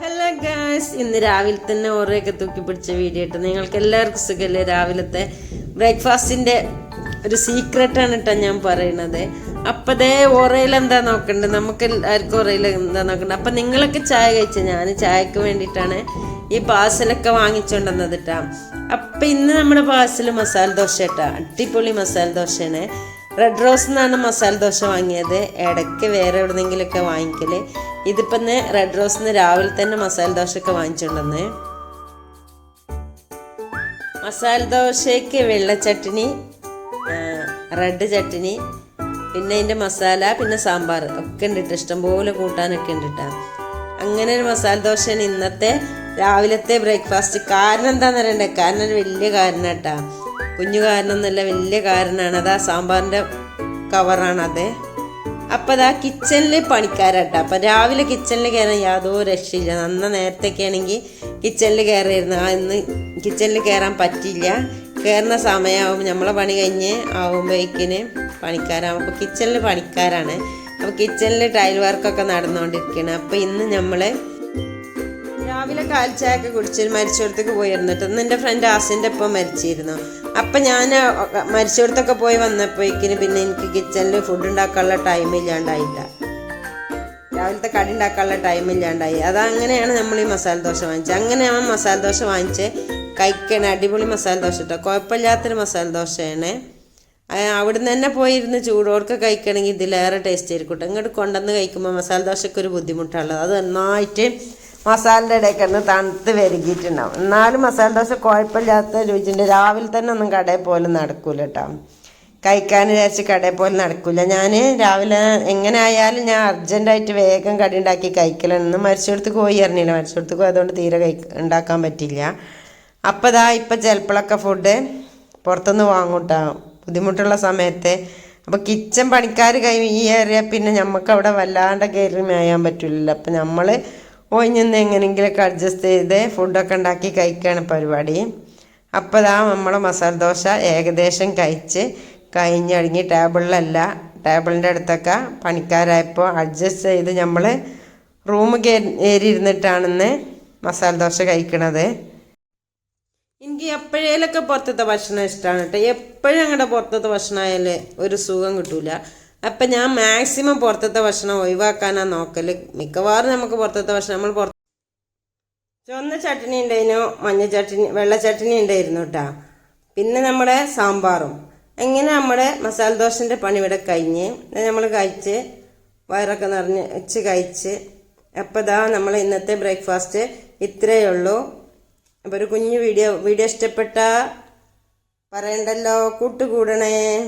Hello guys ഇന്ന് രാവിലെ തന്നെ ഓറയൊക്കെ തൂക്കി പിടിച്ച വീഡിയോ ഇട്ട്. നിങ്ങൾക്ക് എല്ലാവർക്കും സുഖമല്ലേ രാവിലത്തെ ബ്രേക്ക്ഫാസ്റ്റിന്റെ ഒരു സീക്രട്ടാണ് കേട്ടോ ഞാൻ പറയണത്. അപ്പതേ ഓറയിൽ എന്താ നോക്കണ്ടത് നമുക്ക് എല്ലാവർക്കും ഓറയിൽ എന്താ നോക്കണ്ടത് അപ്പം നിങ്ങളൊക്കെ ചായ കഴിച്ച? ഞാൻ ചായക്ക് വേണ്ടിയിട്ടാണ് ഈ പാഴ്സലൊക്കെ വാങ്ങിച്ചുകൊണ്ടുവന്നത് കേട്ടോ അപ്പം ഇന്ന് നമ്മുടെ പാഴ്സൽ മസാല ദോശ കേട്ടോ അടിപൊളി മസാല ദോശയാണ്. റെഡ് റോസ് എന്നാണ് മസാല ദോശ വാങ്ങിയത്. ഇടയ്ക്ക് വേറെ എവിടെന്നെങ്കിലുമൊക്കെ വാങ്ങിക്കൽ. ഇതിപ്പം റെഡ് റോസിന് രാവിലെ തന്നെ മസാല ദോശയൊക്കെ വാങ്ങിച്ചിട്ടുണ്ടെന്ന് മസാല ദോശയ്ക്ക് വെള്ള ചട്ടിനി റെഡ് ചട്ടിനി പിന്നെ അതിന്റെ മസാല പിന്നെ സാമ്പാർ. ഒക്കെ ഉണ്ട് ഇഷ്ടം ഇഷ്ടംപോലെ കൂട്ടാനൊക്കെ ഉണ്ട് അങ്ങനെ ഒരു മസാല ദോശയാണ് ഇന്നത്തെ രാവിലത്തെ ബ്രേക്ക്ഫാസ്റ്റ് കാരണം എന്താണെന്ന് അറിയണ്ടേ? കാരണം ഒരു വലിയ കാരണം കേട്ടാ കുഞ്ഞു കാരണം എന്നല്ല വലിയ കാരണമാണ് അതാ സാമ്പാറിന്റെ കവറാണ് അത് അപ്പം അതാ കിച്ചണിൽ പണിക്കാരാട്ടോ. അപ്പം രാവിലെ കിച്ചണിൽ കയറാൻ യാതൊരു രക്ഷയില്ല. നന്ന നേരത്തെയൊക്കെ ആണെങ്കിൽ കിച്ചണിൽ കയറിയിരുന്നു ഇന്ന് കിച്ചണിൽ കയറാൻ പറ്റില്ല കയറുന്ന സമയമാകുമ്പോൾ നമ്മളെ പണി കഴിഞ്ഞ് ആവുമ്പോഴേക്കിന് പണിക്കാരാകും അപ്പോൾ കിച്ചണിൽ പണിക്കാരാണ്. അപ്പോൾ കിച്ചണിൽ ടൈൽ വർക്കൊക്കെ നടന്നുകൊണ്ടിരിക്കുകയാണ് അപ്പോൾ ഇന്ന് നമ്മൾ രാവിലെ കാൽച്ചായൊക്കെ കുടിച്ച് മരിച്ചിടത്തേക്ക് പോയിരുന്നിട്ട് ഇന്ന് എന്റെ ഫ്രണ്ട് ആസിന്റെ ഒപ്പം മരിച്ചിരുന്നു. അപ്പം ഞാൻ മരിച്ചിടത്തൊക്കെ പോയി വന്നപ്പോഴേക്കിന് പിന്നെ എനിക്ക് കിച്ചണിൽ ഫുഡ് ഉണ്ടാക്കാനുള്ള ടൈം ഇല്ലാണ്ടായില്ല. രാവിലത്തെ കടി ഉണ്ടാക്കാനുള്ള ടൈം ഇല്ലാണ്ടായി. അതങ്ങനെയാണ് നമ്മൾ ഈ മസാല ദോശ വാങ്ങിച്ചത്. അങ്ങനെ ആ മസാല ദോശ വാങ്ങിച്ച് കഴിക്കണ അടിപൊളി മസാല ദോശ കേട്ടോ കുഴപ്പമില്ലാത്തൊരു മസാല ദോശയാണ്. അവിടുന്ന് തന്നെ പോയിരുന്ന് ചൂടോർക്ക് കഴിക്കണമെങ്കിൽ ഇതിലേറെ ടേസ്റ്റ് ആയിരിക്കും കേട്ടോ ഇങ്ങോട്ട് കൊണ്ടുവന്ന് കഴിക്കുമ്പോൾ മസാല ദോശയ്ക്ക് ഒരു ബുദ്ധിമുട്ടുള്ളത് അത് നന്നായിട്ട് മസാലയുടെ ഇടയ്ക്ക് ഒന്ന് തണുത്ത് വരികിയിട്ടുണ്ടാവും എന്നാലും മസാല ദോശ കുഴപ്പമില്ലാത്ത രുചിയുണ്ട്. രാവിലെ തന്നെ ഒന്നും കടയിൽ പോലും നടക്കൂല കേട്ടോ. കഴിക്കാൻ വിചാരിച്ച് കടയിൽ പോലും നടക്കില്ല ഞാൻ രാവിലെ എങ്ങനെ ആയാലും ഞാൻ അർജന്റായിട്ട് വേഗം കടി ഉണ്ടാക്കി കഴിക്കലെന്ന് മരിച്ചെടുത്ത് പോയി അറിഞ്ഞില്ല മരിച്ചെടുത്ത് പോയി അതുകൊണ്ട് തീരെ കഴി ഉണ്ടാക്കാൻ പറ്റില്ല അപ്പോൾ ഇതാ ഇപ്പം ചിലപ്പോഴൊക്കെ ഫുഡ് പുറത്തുനിന്ന് വാങ്ങൂട്ടാ ബുദ്ധിമുട്ടുള്ള സമയത്ത്. അപ്പോൾ കിച്ചൺ പണിക്കാർ കൈ ഈ ഏറിയ പിന്നെ നമുക്ക് അവിടെ വല്ലാണ്ട് കയറി മേയാൻ പറ്റില്ലല്ലോ അപ്പം നമ്മൾ ഒഴിഞ്ഞെന്ന് എങ്ങനെയെങ്കിലുമൊക്കെ അഡ്ജസ്റ്റ് ചെയ്ത് ഫുഡൊക്കെ ഉണ്ടാക്കി കഴിക്കുകയാണ് പരിപാടി. അപ്പോൾ ഇതാ നമ്മൾ മസാല ദോശ ഏകദേശം കഴിച്ച് കഴിഞ്ഞടങ്ങി ടേബിളിലല്ല ടേബിളിന്റെ അടുത്തൊക്കെ പണിക്കാരായപ്പോൾ അഡ്ജസ്റ്റ് ചെയ്ത് നമ്മൾ റൂം കയറി ഇരുന്നിട്ടാണെന്ന് മസാല ദോശ കഴിക്കണത്. എനിക്ക് എപ്പോഴേലൊക്കെ പുറത്തത്തെ ഭക്ഷണം ഇഷ്ടമാണ് കേട്ടോ. എപ്പോഴും ഞങ്ങളുടെ പുറത്തത്തെ ഭക്ഷണമായാലേ ഒരു സുഖം കിട്ടൂല. അപ്പം ഞാൻ മാക്സിമം പുറത്തത്തെ ഭക്ഷണം ഒഴിവാക്കാനാണ് നോക്കൽ മിക്കവാറും നമുക്ക് പുറത്തത്തെ ഭക്ഷണം നമ്മൾ പുറത്ത് ചുവന്ന ചട്ടിനി ഉണ്ടായിരുന്നു മഞ്ഞ ചട്ടിനി വെള്ള ചട്ടിനി ഉണ്ടായിരുന്നു കേട്ടോ പിന്നെ നമ്മുടെ സാമ്പാറും. എങ്ങനെ നമ്മുടെ മസാല ദോശന്റെ പണി ഇവിടെ കഴിഞ്ഞ് നമ്മൾ കഴിച്ച് വയറൊക്കെ നിറഞ്ഞ് വെച്ച് കഴിച്ച് അപ്പോൾ ഇതാ നമ്മൾ ഇന്നത്തെ ബ്രേക്ക്ഫാസ്റ്റ് ഇത്രയേ ഉള്ളൂ. അപ്പോൾ ഒരു കുഞ്ഞു വീഡിയോ വീഡിയോ ഇഷ്ടപ്പെട്ട പറയണ്ടല്ലോ കൂട്ടുകൂടണേ.